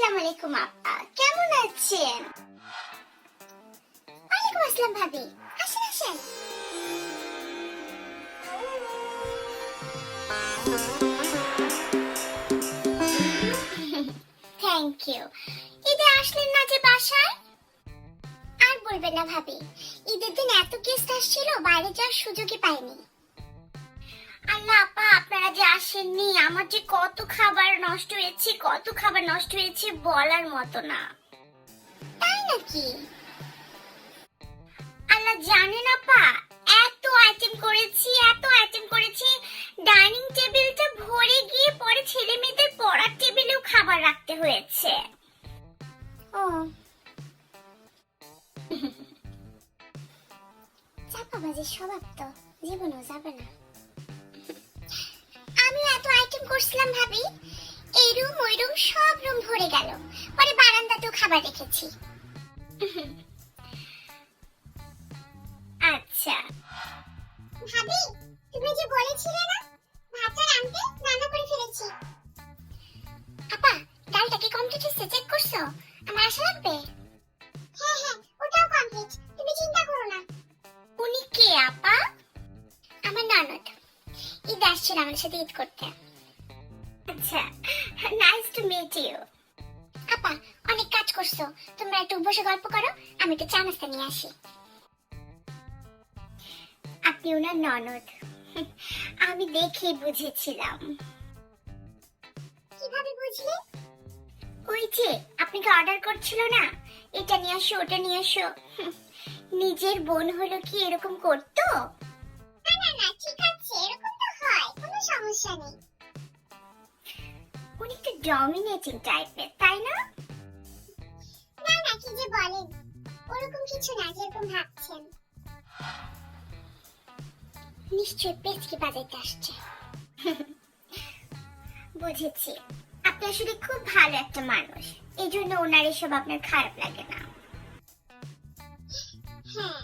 আসসালামু আলাইকুম আপা, কেমন আছেন? ওয়ালাইকুম আসসালাম ভাবি, আসেন আসেন। থ্যাংক ইউ ঈদে আসলেন না যে বাসায়? আর বলবেন না ভাবি, ঈদের দিন এত গেস্ট আসছিল, বাইরে যাওয়ার সুযোগই পাইনি। আসেননি, আমার যে কত খাবার নষ্ট হয়েছে, কত খাবার নষ্ট হয়েছে বলার মতো না। তাই নাকি? আল্লাহ এত আইটেম করেছি, এত আইটেম করেছি ডাইনিং টেবিলটা ভরে গিয়ে পরে ছেলে মেয়েদের পড়ার টেবিলেও খাবার রাখতে হয়েছে। ও। চাপাবাজির স্বভাব তো, জীবনেও যাবে না। আমি এত আইটেম করছিলাম ভাবি। এই রুম, ওই রুম, সব রুম ভরে গেল। পরে বারান্দাতেও খাবার রেখেছি। আচ্ছা। ভাবি, তুমি যে বলেছিলে না ভাতটা রাঁধতে রান্না করে ফেলেছি। আপা ডালটা কি কমপ্লিট হয়েছে চেক করছ? আমার আশা লাগবে? আসছিল আমার সাথে ঈদ করতে। আচ্ছা নাইস টু মিট ইউ আপা, অনেক কাজ করছ। তোমরা একটু বসে গল্প করো, আমি চা নাস্তা নিয়ে আসি। আপনি ওনার ননদ। আমি দেখে বুঝেছিলাম। কীভাবে বুঝলে? ওই যে আপনাকে অর্ডার করছিল না? এটা নিয়ে আসো, ওটা নিয়ে আসো। নিজের বোন হলো কি এরকম করতো? সমস্যা নেই। উনি একটু ডমিনেটিং টাইপের তাই না? না না কি যে বলেন। ওরকম কিছু না যেরকম ভাবছেন। নিশ্চয় পেচকি বাজাইতে আসছে। বুঝেছি। আপনি আসলে খুব ভালো একটা মানুষ। এই জন্য ওনার এসব আপনার খারাপ লাগে না। হ্যাঁ।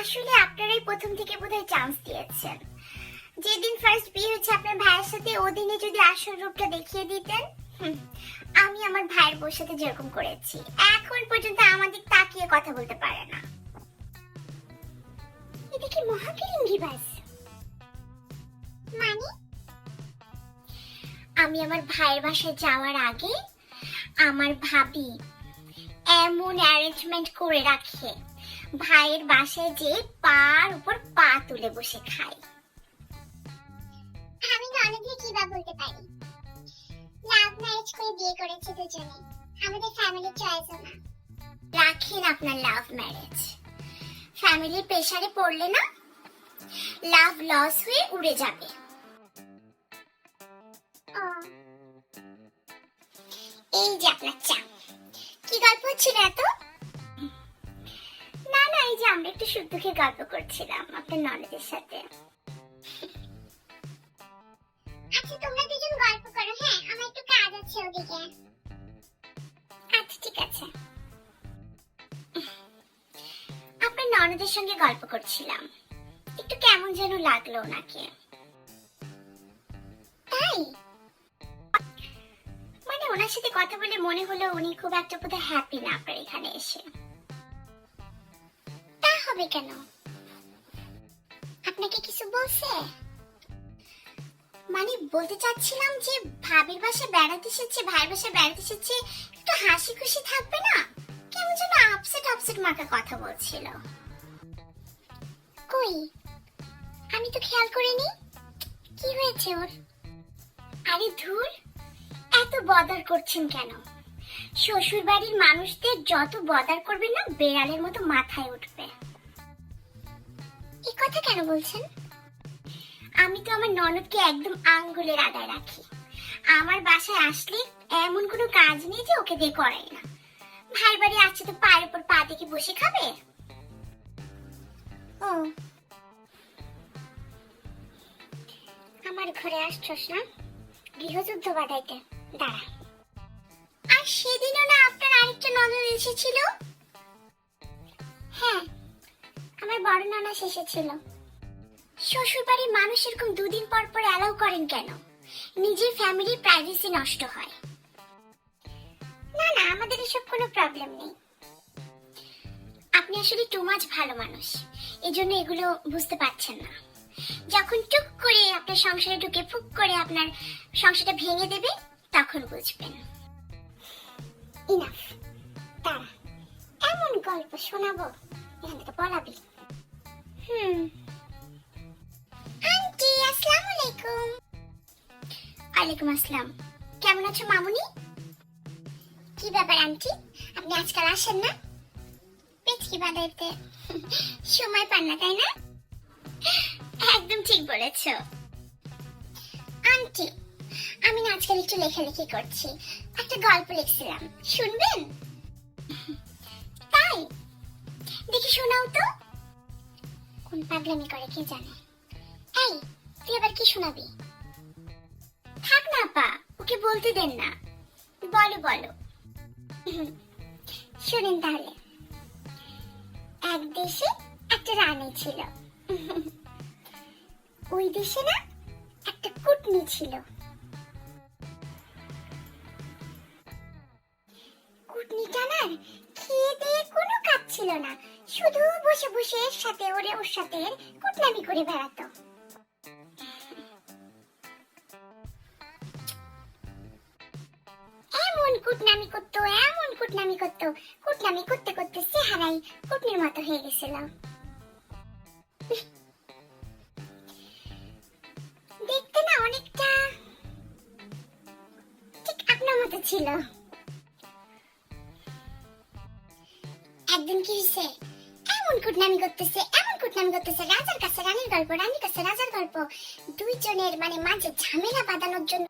আসলে আপনারাই প্রথম থেকে বোধহয় চান্স দিয়েছেন। যেদিন ফার্স্ট বিয়ে হয়েছে, আপনার ভাইয়ের সাথে, ওদিনে যদি আসল রূপটা দেখিয়ে দিতেন আমি আমার ভাইয়ের বউর সাথে যেরকম করেছি। এখন পর্যন্ত আমাদের তাকিয়ে কথা বলতে পারে না। এটা কি মহাকিলিঙ্গি বাস? মানে? আমি আমার ভাইয়ের বাসায় যাওয়ার আগে আমার ভাবি এমন অ্যারেঞ্জমেন্ট করে রাখে, ভাইয়ের বাসায় যে পার উপর পা তুলে বসে খাই আমি ননদকে কিবা বলতে পারি লাভ ম্যারেজ করে বিয়ে করেছে দুজনে। আমাদের ফ্যামিলি চয়েসও না। রাখেন আপনার লাভ ম্যারেজ ফ্যামিলির প্রেসারে পড়লে না লাভ লস হয়ে উড়ে যাবে। এই যে আপনার চা। কি গল্প হচ্ছিল এত? না না, এই যে আমরা একটু দুঃখে গল্প করছিলাম, আপনার নলেজের সাথে। আচ্ছা তোমরা দুজন গল্প করো। হ্যাঁ আমার একটু কাজ আছে ওদিকে। আচ্ছা ঠিক আছে। আপনার ননদের সঙ্গে গল্প করছিলাম। একটু কেমন যেন লাগল ওনাকে। তাই? মানে ওনার সাথে কথা বলে মনে হলো উনি খুব একটা বোধহয় হ্যাপি না আপনার এখানে এসে। তা হবে কেন? আপনাকে কিছু বলছে? মানে বলতে চাচ্ছিলাম যে ভাবির বাসায় বেড়াতে এসেছে, ভাইয়ের বাসায় বেড়াতে এসেছে, একটু হাসি খুশি থাকবে না? কেমন যেন আপসেট আপসেট মার্কা কথা বলছিল। কই? আমি তো খেয়াল করিনি। কি হয়েছে ওর? আরে ধুর, এত বদার করছেন কেন? শ্বশুর বাড়ির মানুষদের যত বদার করবে না, বেড়ালের মতো মাথায় উঠবে। এই কথা কেন বলছেন? আমি তো আমার ননদকে একদম আঙ্গুলের আদায় রাখি। আমার বাসায় আসলে এমন কোনো কাজ নেই যে ওকে দিয়ে করাই না। ভাই বাড়ি আছে তো পায়ের উপর পা দেখে বসে খাবে? ও। আমার ঘরে আসছস না? গৃহযুদ্ধ বাধাইতে। দাঁড়া। আর সেদিনও না আপনার আরেকটা ননদ এসেছিল? হ্যাঁ আমার বড় নানা এসেছিল। শ্বশুর বাড়ির মানুষ এরকম দুদিন পর পর অ্যালাউ করেন কেন? নিজের ফ্যামিলির প্রাইভেসি নষ্ট হয়। না না, আমাদের এসব কোনো প্রবলেম নেই। আপনি আসলে টু মাছ ভালো মানুষ। এই জন্য এগুলো বুঝতে পারছেন না। যখন টুক করে আপনার সংসারে ঢুকে ফুক করে আপনার সংসারটা ভেঙে দেবে, তখন বুঝবেন। ইনাফ তারা এমন গল্প শোনাবো। এখান থেকে পলাবি হুম। আসসালামু আলাইকুম ওয়ালাইকুম আসসালাম। কেমন আছো মামুনি? কি ব্যাপার আন্টি? আপনি আজকাল আসেন না? পেচকি বাদাইতে সময় পান না, তাই না? একদম ঠিক বলেছ। আন্টি, আমি না আজকাল একটু লেখালেখি করছি। একটা গল্প লিখছিলাম, শুনবেন? তাই? দেখি শোনাও তো। কোন পাগলামি করে কে জানে? এই তুই আবার কি শোনাবি? থাক না পা ওকে বলতে দেন না। বলো বলো। শুনেন তাহলে। এক দেশে একটা রানী ছিল। ওই দেশে না একটা কুটনি ছিল। কুটনিটা না খেয়ে দিয়ে কোনো কাজ ছিল না। শুধু বসে বসে এর সাথে ওরে ওর সাথে কুটনামি করে বেড়াতো। এমন কুটনামি করতো, এমন কুটনামি করতো, কুটনামি করতে করতে চেহারাই কুটনির মতো হয়ে গেছিল। দেখতে না অনেকটা ঠিক আপনার মতো ছিল। একদিন কি হয়েছে এমন কুটনামি করতেছে, এমন কুটনামি করতেছে, রাজার কাছে, রানীর গল্প, রানীর কাছে রাজার গল্প। দুইজনের মানে মাঝে ঝামেলা বাঁধানোর জন্য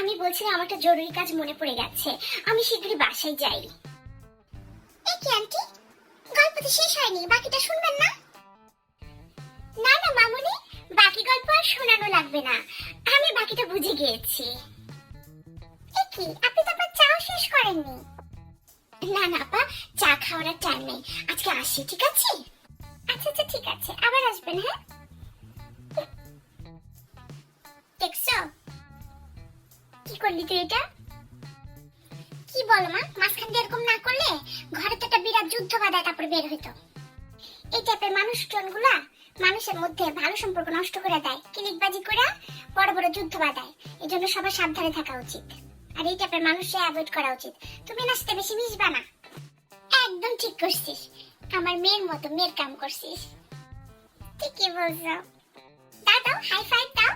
আমি বলছিলাম আমার একটা জরুরি কাজ মনে পড়ে গেছে। আমি শীঘ্রই বাসায় যাই। কি আন্টি? গল্প তো শেষ হয়নি বাকিটা শুনবেন না? না না মামুনি বাকি গল্প আর শোনানো লাগবে না। আমি বাকিটা বুঝে গিয়েছি। কি আপনি তো আপনার চাও শেষ করেননি। না না আপা চা খাওয়ার টাইম নেই। আজকে আসি ঠিক আছে? আচ্ছা আচ্ছা ঠিক আছে। আবার আসবেন হ্যাঁ? দেখছ? কি করলি তুই এটা? কি বলো মা, মাঝখান দিয়ে এরকম না করলে ঘরে তো একটা বিরাট যুদ্ধ বাধায় তারপরে বের হইতো। এই টাইপের মানুষজনগুলা মানুষের মধ্যে ভালো সম্পর্ক নষ্ট করে দেয়, কিলিকবাজি করে বড় বড় যুদ্ধ বাধায়। এই জন্য সবার সাবধানে থাকা উচিত। আর এই টাইপের মানুষকে অ্যাভয়েড করা উচিত। তুমি না বেশি মিশবা না। একদম ঠিক করছিস। আমার মেয়ের মতো মেয়ের কাম করছিস। ঠিকই বলছো। দাও হাই ফাইভ দাও।